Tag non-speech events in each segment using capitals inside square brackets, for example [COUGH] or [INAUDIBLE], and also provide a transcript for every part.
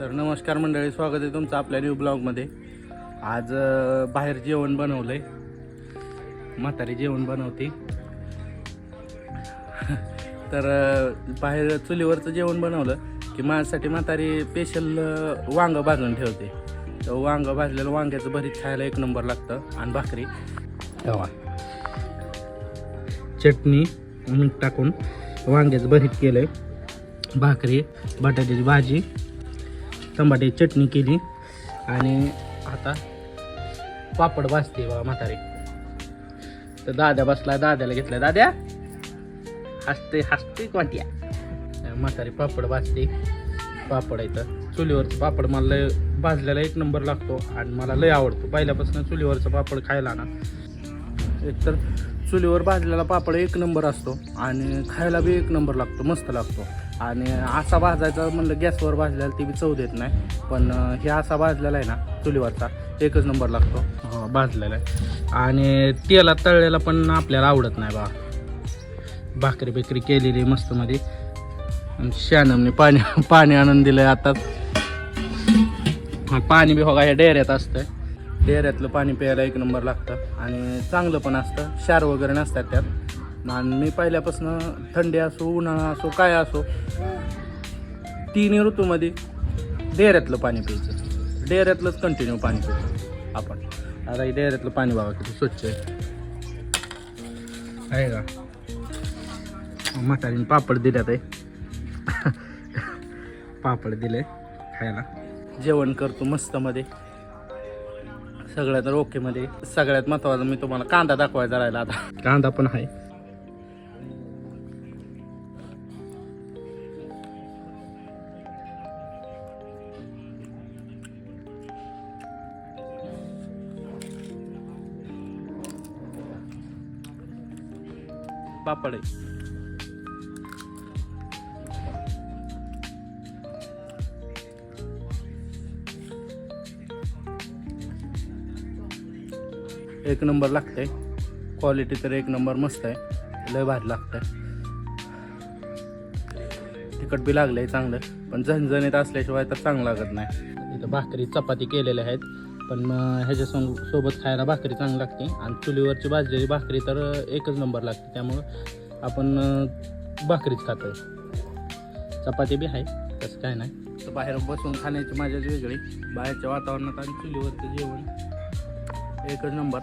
तर नमस्कार मंडळी स्वागत आहे तुमचं आपल्या न्यू ब्लॉगमध्ये आज बाहेर जेवण बनवलं आहे म्हातारी जेवण बनवते. [LAUGHS] तर बाहेर चुलीवरचं जेवण बनवलं की माझ्यासाठी म्हातारी स्पेशल वांगं भाजून ठेवते. तर वांगं भाजलेलं वांग्याचं भरीत खायला एक नंबर लागतं आणि भाकरी. चटणी मीठ टाकून वांग्याचं भरीत केलं आहे भाकरी बटाट्याची भाजी टमाट्याची चटणी केली. आणि आता पापड भाजते बा म्हातारी. तर दाद्या बसला दाद्याला घेतलाय. दाद्या हसते हसते कोणत्या म्हातारी पापड भाजते. पापड इथं. चुलीवरचं पापड मला लय भाजलेला एक नंबर लागतो. आणि मला लय आवडतो. पहिल्यापासून चुलीवरचं पापड खायला ना एकतर चुलीवर भाजलेला पापड एक नंबर असतो आणि खायला बी एक नंबर लागतो मस्त लागतो. आणि असा भाजायचा म्हणलं गॅसवर भाजलेला ती बी चव देत नाही पण हे असा भाजलेला आहे ना चुलीवरचा एकच नंबर लागतो. हो, भाजलेला आहे. आणि तेला तळलेला पण आपल्याला आवडत नाही बा. भाकरी बेकरी केलेली मस्त मध्ये आणि शॅनमने पाणी पाणी आणून दिलंय आता. पाणी बी बघा या डेऱ्यात असतंय. डेऱ्यातलं पाणी प्यायला एक नंबर लागतं. आणि चांगलं पण असतं. क्षार वगैरे नसतात त्यात. आणि मी पहिल्यापासून थंडी असो उन्हाळा असो काय असो तिन्ही ऋतूमध्ये डेऱ्यातलं पाणी प्यायचं. डेऱ्यातलंच कंटिन्यू पाणी प्यायचं आपण. आता हे डेऱ्यातलं पाणी बघा किती स्वच्छ आहे. आहे का? म्हातारीने पापड दिल्यात आहे. [LAUGHS] पापड दिले खायला. जेवण करतो मस्त मध्ये सगळ्यात ओके मध्ये. सगळ्यात महत्वाचं मी तुम्हाला कांदा दाखवायचा राहिला आता. कांदा पण आहे. पापड आहे. एक नंबर लागतंय. क्वालिटी तर एक नंबर मस्त आहे. लय भारी लागतंय. तिखट बी लागलंय चांगलं. पण झणझणीत असल्याशिवाय तर चांगलं लागत नाही. इथं भाकरी चपाती केलेल्या आहेत. पण मग ह्याच्या सोबत खायला भाकरी चांगली लागते. आणि चुलीवरची भाजलेली भाकरी तर एकच नंबर लागते. त्यामुळं आपण भाकरीच खातो चपाती बी आहे. तसं काय नाही. तर बाहेर बसून खाण्याची मजाच वेगळी. बाहेरच्या वातावरणात आणि चुलीवरचं जेवण एकच नंबर.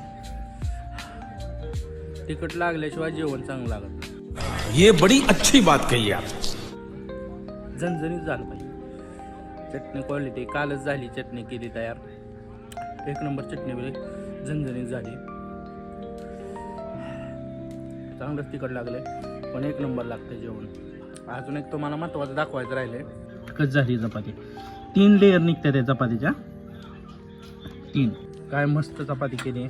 तिखट लागल्याशिवाय जेवण चांगलं लागत. ये बड़ी अच्छी बात कही आप। झणझणीत झालं पाहिजे. चटणी क्वालिटी कालच झाली चटणी केली तयार. एक नंबर चटणी बी झणझणीत झाली. चांगलंच तिखट लागले पण एक नंबर लागतं जेवण. अजून एक तुम्हाला महत्वाचं दाखवायचं राहिले कच झाली चपाती. तीन लेअर निघतात त्या चपातीच्या. तीन. काय मस्त चपाती केली.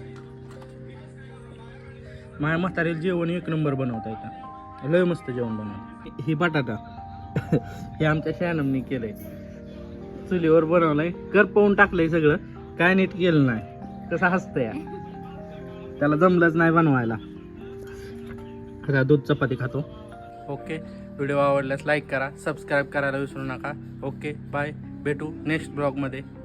माझ्या म्हातारीला जेवण एक नंबर बनवता येतं. लय मस्त जेवण बनवत ही बटाटा. हे आमच्या शॅनमनी केलंय. चुलीवर बनवलंय. कर पाहून टाकलंय सगळं. काय नीट केलं नाही. कसं हसतंय या. त्याला जमलंच नाही बनवायला. आता दूध चपाती खातो. ओके. व्हिडिओ आवडल्यास लाईक करा सबस्क्राईब करायला विसरू नका. Okay bye. भेटू नेक्स्ट ब्लॉगमध्ये.